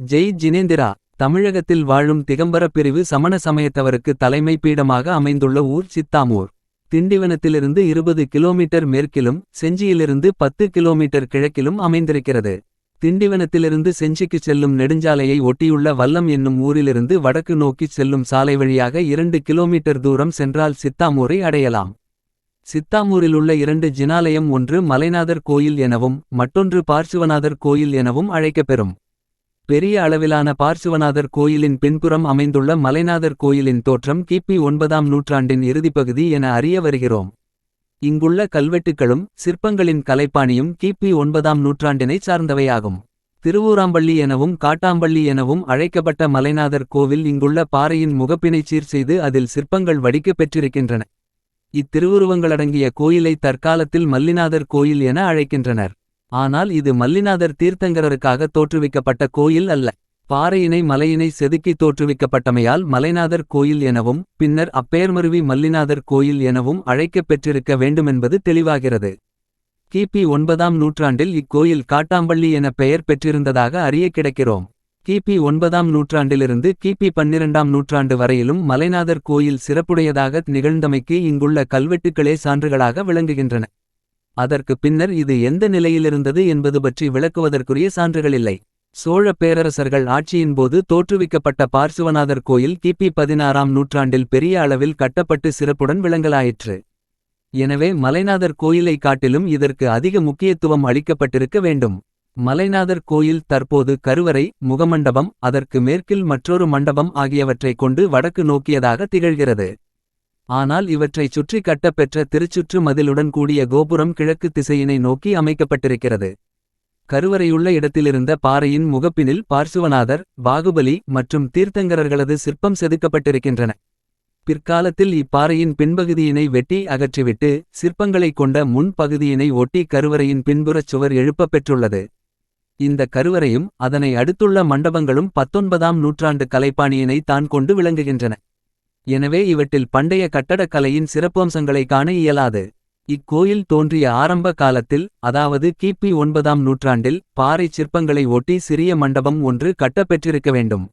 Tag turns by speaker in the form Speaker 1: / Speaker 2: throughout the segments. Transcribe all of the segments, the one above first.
Speaker 1: ஜெய் ஜினேந்திரா தமிழகத்தில் வாழும் திகம்பர பிரிவு சமண சமயத்தவருக்கு தலைமை பீடமாக அமைந்துள்ள ஊர் சித்தாமூர். திண்டிவனத்திலிருந்து இருபது கிலோமீட்டர் மேற்கிலும் செஞ்சியிலிருந்து பத்து கிலோமீட்டர் கிழக்கிலும் அமைந்திருக்கிறது. திண்டிவனத்திலிருந்து செஞ்சிக்கு செல்லும் நெடுஞ்சாலையை ஒட்டியுள்ள வல்லம் என்னும் ஊரிலிருந்து வடக்கு நோக்கிச் செல்லும் சாலை வழியாக இரண்டு கிலோமீட்டர் தூரம் சென்றால் சித்தாமூரை அடையலாம். சித்தாமூரிலுள்ள இரண்டு ஜினாலயம் ஒன்று மலைநாதர் கோயில் எனவும் மற்றொன்று பார்சுவநாதர் கோயில் எனவும் அழைக்கப்பெறும். பெரிய அளவிலான பார்சுவநாதர் கோயிலின் பின்புறம் அமைந்துள்ள மலைநாதர் கோயிலின் தோற்றம் கிபி ஒன்பதாம் நூற்றாண்டின் இறுதிப்பகுதி என அறிய வருகிறோம். இங்குள்ள கல்வெட்டுக்களும் சிற்பங்களின் கலைப்பாணியும் கிபி ஒன்பதாம் நூற்றாண்டினைச் சார்ந்தவையாகும். திருவூராம்பள்ளி எனவும் காட்டாம்பள்ளி எனவும் அழைக்கப்பட்ட மலைநாதர் கோவில் இங்குள்ள பாறையின் முகப்பினை சீர் செய்து அதில் சிற்பங்கள் வடிக்கப் பெற்றிருக்கின்றன. இத்திருவுருவங்களடங்கிய கோயிலை தற்காலத்தில் மல்லிநாதர் கோயில் என அழைக்கின்றனர். ஆனால் இது மல்லிநாதர் தீர்த்தங்கரருக்காக தோற்றுவிக்கப்பட்ட கோயில் அல்ல. பாறையினை மலையினை செதுக்கி தோற்றுவிக்கப்பட்டமையால் மலைநாதர் கோயில் எனவும் பின்னர் அப்பெயர்மருவி மல்லிநாதர் கோயில் எனவும் அழைக்கப் பெற்றிருக்க வேண்டுமென்பது தெளிவாகிறது. கிபி ஒன்பதாம் நூற்றாண்டில் இக்கோயில் காட்டாம்பள்ளி என பெயர் பெற்றிருந்ததாக அறிய கிடைக்கிறோம். கிபி ஒன்பதாம் நூற்றாண்டிலிருந்து கிபி பன்னிரண்டாம் நூற்றாண்டு வரையிலும் மலைநாதர் கோயில் சிறப்புடையதாக நிகழ்ந்தமைக்கு இங்குள்ள கல்வெட்டுக்களே சான்றுகளாக விளங்குகின்றன. அதற்கு பின்னர் இது எந்த நிலையிலிருந்தது என்பது பற்றி விளக்குவதற்குரிய சான்றுகளில்லை சோழ பேரரசர்கள் ஆட்சியின்போது தோற்றுவிக்கப்பட்ட பார்சுவநாதர் கோயில் கிபி பதினாறாம் நூற்றாண்டில் பெரிய அளவில் கட்டப்பட்டு சிறப்புடன் விளங்கலாயிற்று. எனவே மலைநாதர் கோயிலை காட்டிலும் இதற்கு அதிக முக்கியத்துவம் அளிக்கப்பட்டிருக்க வேண்டும். மலைநாதர் கோயில் தற்போது கருவறை முகமண்டபம் அதற்கு மேற்கில் மற்றொரு மண்டபம் ஆகியவற்றைக் கொண்டு வடக்கு நோக்கியதாக திகழ்கிறது. ஆனால் இவற்றைச் சுற்றி கட்டப்பெற்ற திருச்சுற்று மதிலுடன் கூடிய கோபுரம் கிழக்கு திசையினை நோக்கி அமைக்கப்பட்டிருக்கிறது. கருவறையுள்ள இடத்திலிருந்த பாறையின் முகப்பினில் பார்சுவநாதர் பாகுபலி மற்றும் தீர்த்தங்கரர்களது சிற்பம் செதுக்கப்பட்டிருக்கின்றன. பிற்காலத்தில் இப்பாறையின் பின்பகுதியினை வெட்டி அகற்றிவிட்டு சிற்பங்களைக் கொண்ட முன் பகுதியினை ஒட்டி கருவறையின் பின்புறச் சுவர் எழுப்பப் பெற்றுள்ளது. இந்த கருவறையும் அதனை அடுத்துள்ள மண்டபங்களும் பத்தொன்பதாம் நூற்றாண்டு கலைப்பாணியினை தான் கொண்டு விளங்குகின்றன. எனவே இவற்றில் பண்டைய கட்டடக்கலையின் சிறப்பம்சங்களை காண இயலாது. இக்கோயில் தோன்றிய ஆரம்ப காலத்தில் அதாவது கிபி ஒன்பதாம் நூற்றாண்டில் பாறை சிற்பங்களை ஒட்டி சிறிய மண்டபம் ஒன்று கட்டப்பெற்றிருக்க வேண்டும்.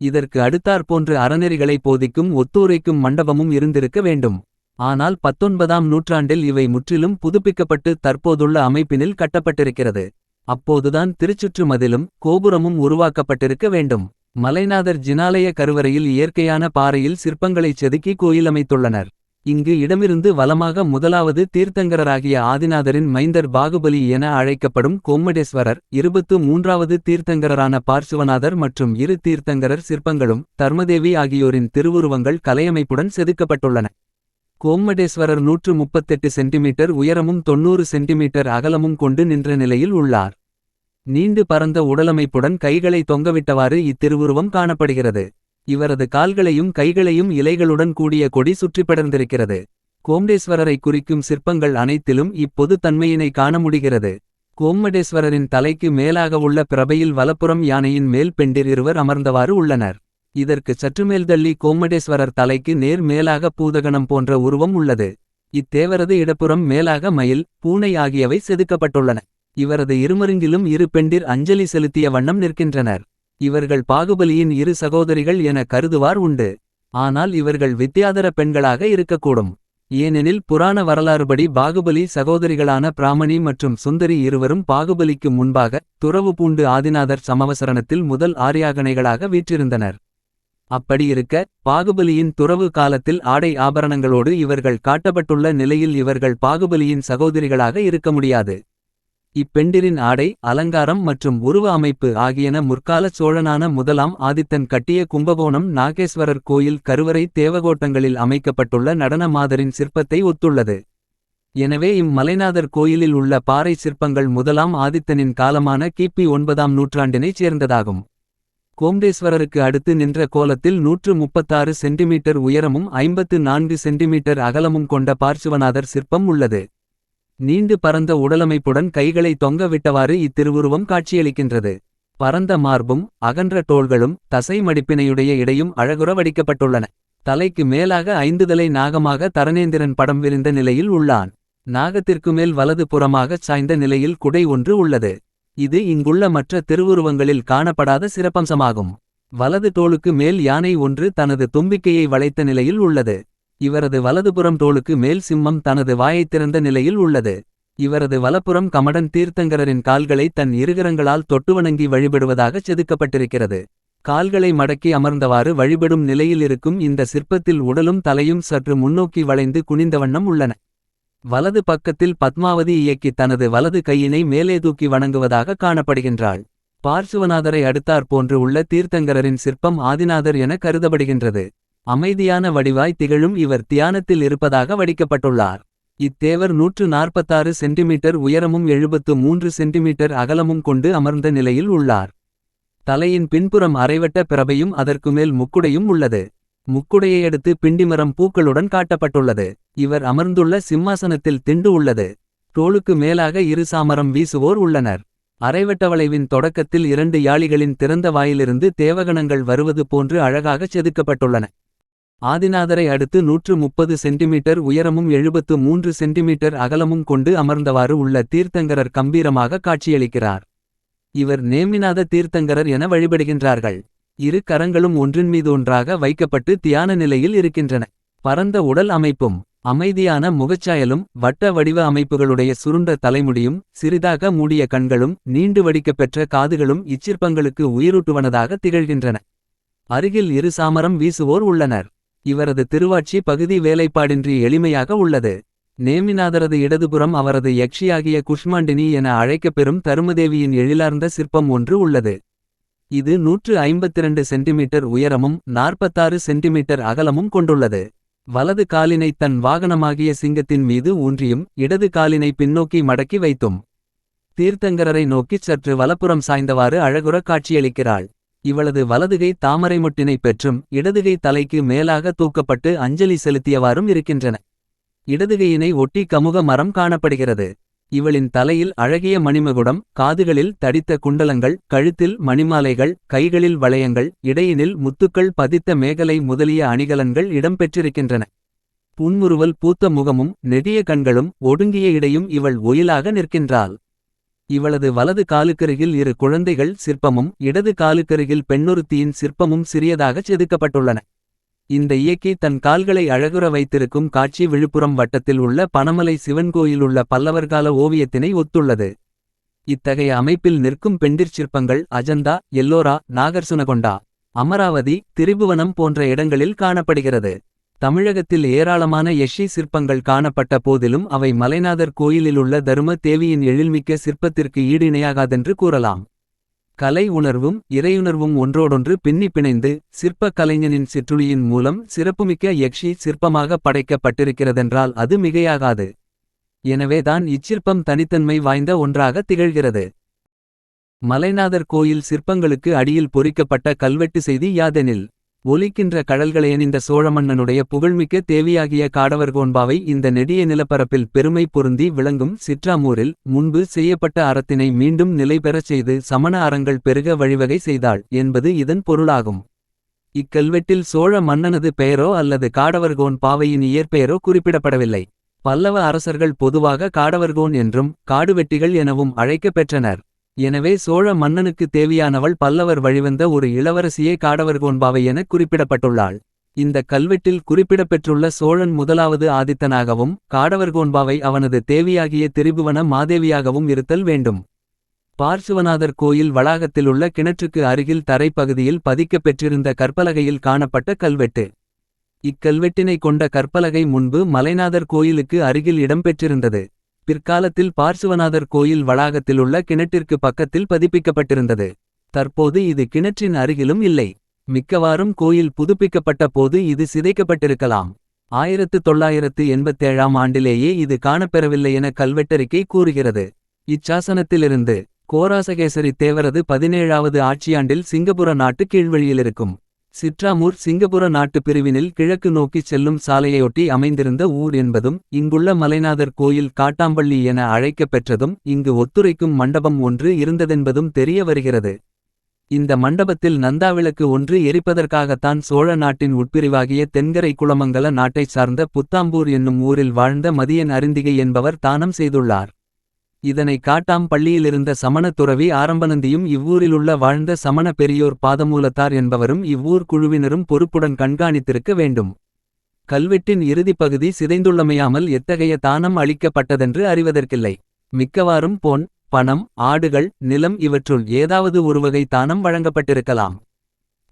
Speaker 1: இதற்கு அடுத்தாற்போன்று அறநெறிகளை போதிக்கும் ஒத்துரைக்கும் மண்டபமும் இருந்திருக்க வேண்டும். ஆனால் பத்தொன்பதாம் நூற்றாண்டில் இவை முற்றிலும் புதுப்பிக்கப்பட்டு தற்போதுள்ள அமைப்பினில் கட்டப்பட்டிருக்கிறது. அப்போதுதான் திருச்சுற்று மதிலும் கோபுரமும் உருவாக்கப்பட்டிருக்க வேண்டும். மலைநாதர் ஜினாலய கருவறையில் இயற்கையான பாறையில் சிற்பங்களைச் செதுக்கி கோயில் அமைத்துள்ளனர். இங்கு இடமிருந்து வலமாக முதலாவது தீர்த்தங்கரராகிய ஆதிநாதரின் மைந்தர் பாகுபலி என அழைக்கப்படும் கோம்மடேஸ்வரர் இருபத்து மூன்றாவது தீர்த்தங்கரரான பார்சுவநாதர் மற்றும் இரு தீர்த்தங்கரர் சிற்பங்களும் தர்மதேவி ஆகியோரின் திருவுருவங்கள் கலையமைப்புடன் செதுக்கப்பட்டுள்ளன. கோம்மடேஸ்வரர் நூற்று முப்பத்தெட்டு சென்டிமீட்டர் உயரமும் தொன்னூறு சென்டிமீட்டர் அகலமும் கொண்டு நின்ற நிலையில் உள்ளார். நீண்டு பரந்த உடலமைப்புடன் கைகளை தொங்கவிட்டவாறு இத்திருவுருவம் காணப்படுகிறது. இவரது கால்களையும் கைகளையும் இலைகளுடன் கூடிய கொடி சுற்றி படர்ந்திருக்கிறது. கோம்டேஸ்வரரை குறிக்கும் சிற்பங்கள் அனைத்திலும் இப்பொது தன்மையினை காண முடிகிறது. கோம்மடேஸ்வரரின் தலைக்கு மேலாக உள்ள பிரபையில் வலப்புறம் யானையின் மேல் பெண்டிர் இருவர் அமர்ந்தவாறு உள்ளனர். இதற்கு சற்றுமேல் தள்ளி கோம்மடேஸ்வரர் தலைக்கு நேர் மேலாக பூதகணம் போன்ற உருவம் உள்ளது. இத்தேவரது இடப்புறம் மேலாக மயில் பூனை ஆகியவை செதுக்கப்பட்டுள்ளன. இவரது இருமருங்கிலும் இரு பெண்டிர் அஞ்சலி செலுத்திய வண்ணம் நிற்கின்றனர். இவர்கள் பாகுபலியின் இரு சகோதரிகள் என கருதுவார் உண்டு. ஆனால் இவர்கள் வித்தியாதர பெண்களாக இருக்கக்கூடும். ஏனெனில் புராண வரலாறுபடி பாகுபலி சகோதரிகளான பிராமணி மற்றும் சுந்தரி இருவரும் பாகுபலிக்கு முன்பாக துறவு பூண்டு ஆதிநாதர் சமவசரணத்தில் முதல் ஆரியாகனைகளாக வீற்றிருந்தனர். அப்படியிருக்க பாகுபலியின் துறவு காலத்தில் ஆடை ஆபரணங்களோடு இவர்கள் காட்டப்பட்டுள்ள நிலையில் இவர்கள் பாகுபலியின் சகோதரிகளாக இருக்க முடியாது. இப்பெண்டிரின் ஆடை அலங்காரம் மற்றும் உருவ அமைப்பு ஆகியன முற்காலச் சோழனான முதலாம் ஆதித்தன் கட்டிய கும்பகோணம் நாகேஸ்வரர் கோயில் கருவறை தேவகோட்டங்களில் அமைக்கப்பட்டுள்ள நடன மாதரின் சிற்பத்தை ஒத்துள்ளது. எனவே இம்மலைநாதர் கோயிலில் உள்ள பாறை சிற்பங்கள் முதலாம் ஆதித்தனின் காலமான கிபி ஒன்பதாம் நூற்றாண்டினைச் சேர்ந்ததாகும். கோம்டேஸ்வரருக்கு அடுத்து நின்ற கோலத்தில் நூற்று முப்பத்தாறு சென்டிமீட்டர் உயரமும் ஐம்பத்து நான்கு சென்டிமீட்டர் அகலமும் கொண்ட பார்சுவநாதர் சிற்பம் உள்ளது. நீண்டு பரந்த உடலமைப்புடன் கைகளை தொங்க விட்டவாறு இத்திருவுருவம் காட்சியளிக்கின்றது. பரந்த மார்பும் அகன்ற தோள்களும் தசை மடிப்பினையுடைய இடையும் அழகுற வடிக்கப்பட்டுள்ளன தலைக்கு மேலாக ஐந்துதலை நாகமாக தரணேந்திரன் படம் விரிந்த நிலையில் உள்ளான். நாகத்திற்கு மேல் வலது புறமாகச் சாய்ந்த நிலையில் குடை ஒன்று உள்ளது. இது இங்குள்ள மற்ற திருவுருவங்களில் காணப்படாத சிறப்பம்சமாகும். வலது தோளுக்கு மேல் யானை ஒன்று தனது தும்பிக்கையை வளைத்த நிலையில் உள்ளது. இவரது வலதுபுறம் தோளுக்கு மேல் சிம்மம் தனது வாயைத் திறந்த நிலையில் உள்ளது. இவரது வலப்புறம் கமடன் தீர்த்தங்கரரின் கால்களை தன் இருகரங்களால் தொட்டு வணங்கி வழிபடுவதாகச் செதுக்கப்பட்டிருக்கிறது. கால்களை மடக்கி அமர்ந்தவாறு வழிபடும் நிலையில் இருக்கும் இந்த சிற்பத்தில் உடலும் தலையும் சற்று முன்னோக்கி வளைந்து குனிந்த வண்ணம் உள்ளன. வலது பக்கத்தில் பத்மாவதி இயக்கி தனது வலது கையினை மேலே தூக்கி வணங்குவதாக காணப்படுகின்றாள். பார்சுவநாதரை அடுத்தாற் போன்று உள்ள தீர்த்தங்கரரின் சிற்பம் ஆதிநாதர் என கருதப்படுகின்றது. அமைதியான வடிவாய் திகழும் இவர் தியானத்தில் இருப்பதாக வடிக்கப்பட்டுள்ளார். இத்தேவர் நூற்று நாற்பத்தாறு சென்டிமீட்டர் உயரமும் எழுபத்து மூன்று சென்டிமீட்டர் அகலமும் கொண்டு அமர்ந்த நிலையில் உள்ளார். தலையின் பின்புறம் அரைவட்ட பிரபையும் அதற்கு மேல் முக்குடையும் உள்ளது. முக்குடையை அடுத்து பிண்டிமரம் பூக்களுடன் காட்டப்பட்டுள்ளது. இவர் அமர்ந்துள்ள சிம்மாசனத்தில் திண்டு உள்ளது. தோளுக்கு மேலாக இரு சாமரம் வீசுவோர் உள்ளனர். அரைவட்ட வளைவின் தொடக்கத்தில் இரண்டு யாளிகளின் திறந்த வாயிலிருந்து தேவகணங்கள் வருவது போன்று அழகாகச் செதுக்கப்பட்டுள்ளன. ஆதிநாதரை அடுத்து நூற்று முப்பது சென்டிமீட்டர் உயரமும் எழுபத்து மூன்று சென்டிமீட்டர் அகலமும் கொண்டு அமர்ந்தவாறு உள்ள தீர்த்தங்கரர் கம்பீரமாக காட்சியளிக்கிறார். இவர் நேமிநாத தீர்த்தங்கரர் என வழிபடுகின்றார்கள். இரு கரங்களும் ஒன்றின் மீது ஒன்றாக வைக்கப்பட்டு தியான நிலையில் இருக்கின்றன. பரந்த உடல் அமைப்பும் அமைதியான முகச்சாயலும் வட்ட வடிவ அமைப்புகளுடைய சுருண்ட தலைமுடியும் சிறிதாக மூடிய கண்களும் நீண்டு வடிக்கப்பெற்ற காதுகளும் இச்சிற்பங்களுக்கு உயிரூட்டுவனதாக திகழ்கின்றன. அருகில் இரு சாமரம் வீசுவோர் உள்ளனர். இவரது திருவாட்சி பகுதி வேலைப்பாடின்றி எளிமையாக உள்ளது. நேமிநாதரது இடதுபுறம் அவரது யக்ஷியாகிய குஷ்மாண்டினி என அழைக்கப்பெறும் தருமதேவியின் எழிலார்ந்த சிற்பம் ஒன்று உள்ளது. இது நூற்று ஐம்பத்திரண்டு சென்டிமீட்டர் உயரமும் நாற்பத்தாறு சென்டிமீட்டர் அகலமும் கொண்டுள்ளது. வலது காலினை தன் வாகனமாகிய சிங்கத்தின் மீது ஊன்றியும் இடது காலினை பின்னோக்கி மடக்கி வைத்தும். தீர்த்தங்கரரை நோக்கிச் சற்று வலப்புறம் சாய்ந்தவாறு அழகுற காட்சியளிக்கிறாள். இவளது வலதுகை தாமரை முட்டினை பெற்றும் இடதுகை தலைக்கு மேலாக தூக்கப்பட்டு அஞ்சலி செலுத்தியவாறும் இருக்கின்றன. இடதுகையினை ஒட்டி கமுக மரம் காணப்படுகிறது. இவளின் தலையில் அழகிய மணிமகுடம் காதுகளில் தடித்த குண்டலங்கள் கழுத்தில் மணிமாலைகள் கைகளில் வளையங்கள் இடையினில் முத்துக்கள் பதித்த மேகலை முதலிய அணிகலன்கள் இடம்பெற்றிருக்கின்றன. புன்முறுவல் பூத்த முகமும் நெடிய கண்களும் ஒடுங்கிய இடையும் இவள் ஒயிலாக நிற்கின்றாள். இவளது வலது காலுக்கருகில் இரு குழந்தைகள் சிற்பமும் இடது காலுக்கருகில் பெண்ணொருத்தியின் சிற்பமும் சிறியதாகச் செதுக்கப்பட்டுள்ளன. இந்த இயக்கி தன் கால்களை அழகுற வைத்திருக்கும் காட்சி விழுப்புரம் வட்டத்தில் உள்ள பனமலை சிவன் கோயிலுள்ள பல்லவர்கால ஓவியத்தினை ஒத்துள்ளது. இத்தகைய அமைப்பில் நிற்கும் பெண்டிற் சிற்பங்கள் அஜந்தா எல்லோரா நாகர்சுனகொண்டா அமராவதி திரிபுவனம் போன்ற இடங்களில் காணப்படுகிறது. தமிழகத்தில் ஏராளமான யஷி சிற்பங்கள் காணப்பட்ட போதிலும் அவை மலைநாதர் கோயிலிலுள்ள தரும தேவியின் எழில்மிக்க சிற்பத்திற்கு ஈடிணையாகாதென்று கூறலாம். கலை உணர்வும் இறையுணர்வும் ஒன்றோடொன்று பின்னி பிணைந்து சிற்ப கலைஞனின் சிற்றுளியின் மூலம் சிறப்புமிக்க யக்ஷி சிற்பமாக படைக்கப்பட்டிருக்கிறதென்றால் அது மிகையாகாது. எனவேதான் இச்சிற்பம் தனித்தன்மை வாய்ந்த ஒன்றாக திகழ்கிறது. மலைநாதர் கோயில் சிற்பங்களுக்கு அடியில் பொறிக்கப்பட்ட கல்வெட்டு செய்தி யாதெனில் ஒலிக்கின்ற கடல்களையணிந்த சோழமன்னனுடைய புகழ்மிக்க தேவியாகிய காடவர்கோன்பாவை இந்த நெடிய நிலப்பரப்பில் பெருமை பொருந்தி விளங்கும் சிற்றாமூரில் முன்பு செய்யப்பட்ட அறத்தினை மீண்டும் நிலைபெறச் செய்து சமண அறங்கள் பெருக வழிவகை செய்தாள் என்பது இதன் பொருளாகும். இக்கல்வெட்டில் சோழ மன்னனது பெயரோ அல்லது காடவர்கோன் பாவையின் இயற்பெயரோ குறிப்பிடப்படவில்லை. பல்லவ அரசர்கள் பொதுவாக காடவர்கோன் என்றும் காடுவெட்டிகள் எனவும் அழைக்கப் பெற்றனர் எனவே சோழ மன்னனுக்கு தேவையானவள் பல்லவர் வழிவந்த ஒரு இளவரசியே காடவர்கோன்பாவை என குறிப்பிடப்பட்டுள்ளாள். இந்த கல்வெட்டில் குறிப்பிடப்பெற்றுள்ள சோழன் முதலாவது ஆதித்தனாகவும் காடவர்கோன்பாவை அவனது தேவியாகிய திரிபுவன மாதேவியாகவும் இருத்தல் வேண்டும். பார்சுவநாதர் கோயில் வளாகத்திலுள்ள கிணற்றுக்கு அருகில் தரைப்பகுதியில் பதிக்கப் பெற்றிருந்த கற்பலகையில் காணப்பட்ட கல்வெட்டு. இக்கல்வெட்டினை கொண்ட கற்பலகை முன்பு மலைநாதர் கோயிலுக்கு அருகில் இடம்பெற்றிருந்தது. பிற்காலத்தில் பார்சுவநாதர் கோயில் வளாகத்திலுள்ள கிணற்றிற்கு பக்கத்தில் பதிப்பிக்கப்பட்டிருந்தது. தற்போது இது கிணற்றின் அருகிலும் இல்லை. மிக்கவாறும் கோயில் புதுப்பிக்கப்பட்ட போது இது சிதைக்கப்பட்டிருக்கலாம். ஆயிரத்து தொள்ளாயிரத்து எண்பத்தேழாம் ஆண்டிலேயே இது காணப்பெறவில்லை என கல்வெட்டறிக்கை கூறுகிறது. இச்சாசனத்திலிருந்து கோராசகேசரி தேவரது பதினேழாவது ஆட்சியாண்டில் சிங்கப்புர நாட்டு கீழ்வழியிலிருக்கும் சிற்றாமூர் சிங்கப்புர நாட்டுப் பிரிவினில் கிழக்கு நோக்கிச் செல்லும் சாலையொட்டி அமைந்திருந்த ஊர் என்பதும் இங்குள்ள மலைநாதர் கோயில் காட்டாம்பள்ளி என அழைக்கப் பெற்றதும் இங்கு ஒத்துரைக்கும் மண்டபம் ஒன்று இருந்ததென்பதும் தெரிய வருகிறது. இந்த மண்டபத்தில் நந்தாவிளக்கு ஒன்று எரிப்பதற்காகத்தான் சோழ நாட்டின் உட்பிரிவாகிய தென்கரை குளமங்கல நாட்டைச் சார்ந்த புத்தாம்பூர் என்னும் ஊரில் வாழ்ந்த மதியன் அருந்திகை என்பவர் தானம் செய்துள்ளார். இதனை காட்டாம் பள்ளியிலிருந்த சமண துறவி ஆரம்பநந்தியும் இவ்வூரிலுள்ள வாழ்ந்த சமண பெரியோர் பாதமூலத்தார் என்பவரும் இவ்வூர் குழுவினரும் பொறுப்புடன் கண்காணித்திருக்க வேண்டும். கல்வெட்டின் இறுதிப் பகுதி சிதைந்துள்ளமையாமல் எத்தகைய தானம் அளிக்கப்பட்டதென்று அறிவதற்கில்லை. மிக்கவாறும் பொன் பணம் ஆடுகள் நிலம் இவற்றுள் ஏதாவது ஒருவகை தானம் வழங்கப்பட்டிருக்கலாம்.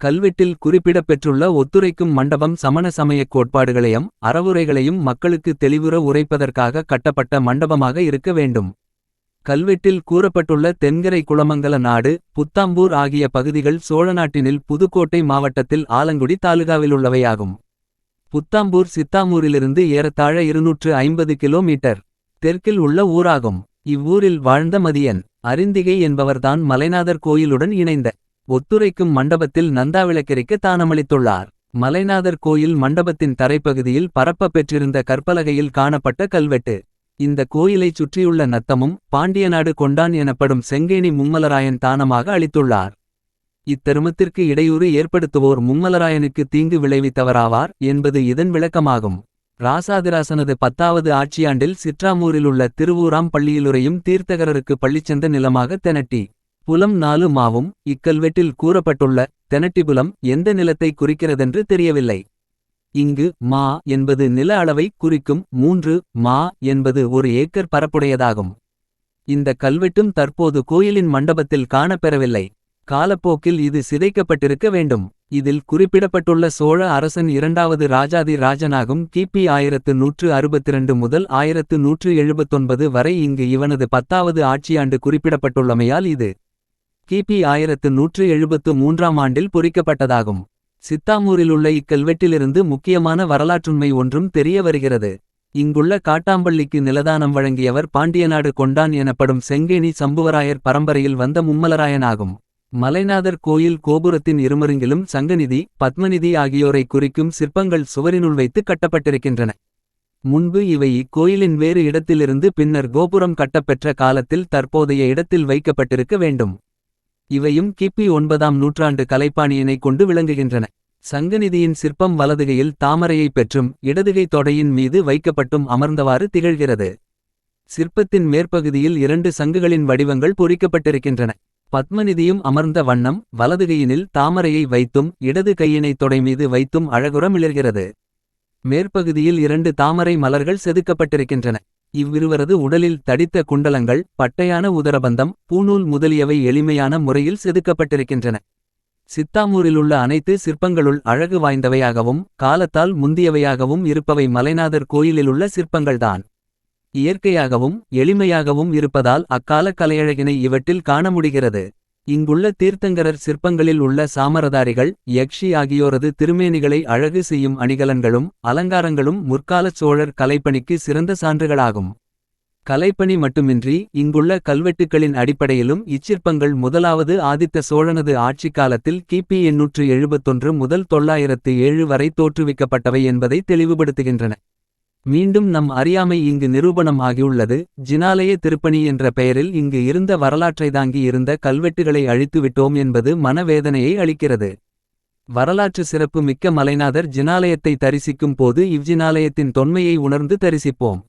Speaker 1: கல்வெட்டில் குறிப்பிடப்பெற்றுள்ள ஒத்துரைக்கும் மண்டபம் சமண சமயக் கோட்பாடுகளையும் அறவுரைகளையும் மக்களுக்கு தெளிவுற உரைப்பதற்காக கட்டப்பட்ட மண்டபமாக இருக்க வேண்டும். கல்வெட்டில் கூறப்பட்டுள்ள தென்கரை குளமங்கல நாடு புத்தாம்பூர் ஆகிய பகுதிகள் சோழநாட்டினில் புதுக்கோட்டை மாவட்டத்தில் ஆலங்குடி தாலுகாவிலுள்ளவையாகும். புத்தாம்பூர் சித்தாமூரிலிருந்து ஏறத்தாழ இருநூற்று ஐம்பது கிலோமீட்டர் தெற்கில் உள்ள ஊராகும். இவ்வூரில் வாழ்ந்த மதியன் அரிந்திகை என்பவர்தான் மலைநாதர் கோயிலுடன் இணைந்த ஒத்துரைக்கும் மண்டபத்தில் நந்தாவிளக்கரிக்க தானமளித்துள்ளார். மலைநாதர் கோயில் மண்டபத்தின் தரைப்பகுதியில் பரப்ப பெற்றிருந்த கற்பலகையில் காணப்பட்ட கல்வெட்டு. இந்த கோயிலைச் சுற்றியுள்ள நத்தமும் பாண்டியநாடு கொண்டான் எனப்படும் செங்கேணி மும்மலராயன் தானமாக அளித்துள்ளார். இத்தருமத்திற்கு இடையூறு ஏற்படுத்துவோர் மும்மலராயனுக்கு தீங்கு விளைவித்தவராவார் என்பது இதன் விளக்கமாகும். ராசாதிராசனது பத்தாவது ஆட்சியாண்டில் சிற்றாமூரிலுள்ள திருவூராம் பள்ளியிலுரையும் தீர்த்தகரருக்கு பள்ளிச்சந்த நிலமாக தெனட்டி. புலம் நாலு மாவும் இக்கல்வெட்டில் கூறப்பட்டுள்ள தெனட்டிபுலம் எந்த நிலத்தை குறிக்கிறதென்று தெரியவில்லை. இங்கு மா என்பது நில அளவை குறிக்கும் மூன்று மா என்பது ஒரு ஏக்கர் பரப்புடையதாகும். இந்த கல்வெட்டும் தற்போது கோயிலின் மண்டபத்தில் காணப்பெறவில்லை. காலப்போக்கில் இது சிதைக்கப்பட்டிருக்க வேண்டும். இதில் குறிப்பிடப்பட்டுள்ள சோழ அரசன் இரண்டாவது ராஜாதி ராஜனாகும். கிபி ஆயிரத்து நூற்று அறுபத்திரண்டு முதல் ஆயிரத்து நூற்று எழுபத்தொன்பது வரை இங்கு இவனது பத்தாவது ஆட்சியாண்டு குறிப்பிடப்பட்டுள்ளமையால் இது கிபி ஆயிரத்து நூற்று எழுபத்து மூன்றாம் ஆண்டில் பொறிக்கப்பட்டதாகும். சித்தாமூரிலுள்ள இக்கல்வெட்டிலிருந்து முக்கியமான வரலாற்றுண்மை ஒன்றும் தெரிய வருகிறது. இங்குள்ள காட்டாம்பள்ளிக்கு நிலதானம் வழங்கியவர் பாண்டியநாடு கொண்டான் எனப்படும் செங்கேணி சம்புவராயர் பரம்பரையில் வந்த மும்மலராயனாகும். மலைநாதர் கோயில் கோபுரத்தின் இருமருங்கிலும் சங்கநிதி பத்மநிதி ஆகியோரை குறிக்கும் சிற்பங்கள் சுவரினுள் வைத்து கட்டப்பட்டிருக்கின்றன. முன்பு இவை இக்கோயிலின் வேறு இடத்திலிருந்து பின்னர் கோபுரம் கட்டப்பெற்ற காலத்தில் தற்போதைய இடத்தில் வைக்கப்பட்டிருக்க வேண்டும். இவையும் கிபி ஒன்பதாம் நூற்றாண்டு கலைப்பாணியினைக் கொண்டு விளங்குகின்றன. சங்கநிதியின் சிற்பம் வலதுகையில் தாமரையைப் பெற்றும் இடதுகை தொடையின் மீது வைக்கப்பட்டும் அமர்ந்தவாறு திகழ்கிறது. சிற்பத்தின் மேற்பகுதியில் இரண்டு சங்குகளின் வடிவங்கள் பொறிக்கப்பட்டிருக்கின்றன. பத்மநிதியும் அமர்ந்த வண்ணம் வலதுகையினில் தாமரையை வைத்தும் இடது கையினை தொடை மீது வைத்தும் அழகுற மிளர்கிறது. மேற்பகுதியில் இரண்டு தாமரை மலர்கள் செதுக்கப்பட்டிருக்கின்றன. இவ்விருவரது உடலில் தடித்த குண்டலங்கள் பட்டையான உதரபந்தம் பூநூல் முதலியவை எளிமையான முறையில் செதுக்கப்பட்டிருக்கின்றன. சித்தாமூரிலுள்ள அனைத்து சிற்பங்களுள் அழகு வாய்ந்தவையாகவும் காலத்தால் முந்தியவையாகவும் இருப்பவை மலைநாதர் கோயிலிலுள்ள சிற்பங்கள்தான். இயற்கையாகவும் எளிமையாகவும் இருப்பதால் அக்கால கலையழகினை இவற்றில் காண முடிகிறது. இங்குள்ள தீர்த்தங்கரர் சிற்பங்களில் உள்ள சாமரதாரிகள் யக்ஷி ஆகியோரது திருமேனிகளை அழகு செய்யும் அணிகலன்களும் அலங்காரங்களும் முற்காலச் சோழர் கலைப்பணிக்கு சிறந்த சான்றுகளாகும். கலைப்பணி மட்டுமின்றி இங்குள்ள கல்வெட்டுக்களின் அடிப்படையிலும் இச்சிற்பங்கள் முதலாவது ஆதித்த சோழனது ஆட்சிக் காலத்தில் கிபி எண்ணூற்று எழுபத்தொன்று முதல் தொள்ளாயிரத்து ஏழு வரை தோற்றுவிக்கப்பட்டவை என்பதை தெளிவுபடுத்துகின்றன. மீண்டும் நம் அறியாமை இங்கு நிரூபணம் ஆகியுள்ளது. ஜினாலய திருப்பணி என்ற பெயரில் இங்கு இருந்த வரலாற்றை தாங்கி இருந்த கல்வெட்டுகளை அழித்துவிட்டோம் என்பது மனவேதனையை அளிக்கிறது. வரலாற்று சிறப்பு மிக்க மலைநாதர் ஜினாலயத்தை தரிசிக்கும் போது இவ்ஜினாலயத்தின் தொன்மையை உணர்ந்து தரிசிப்போம்.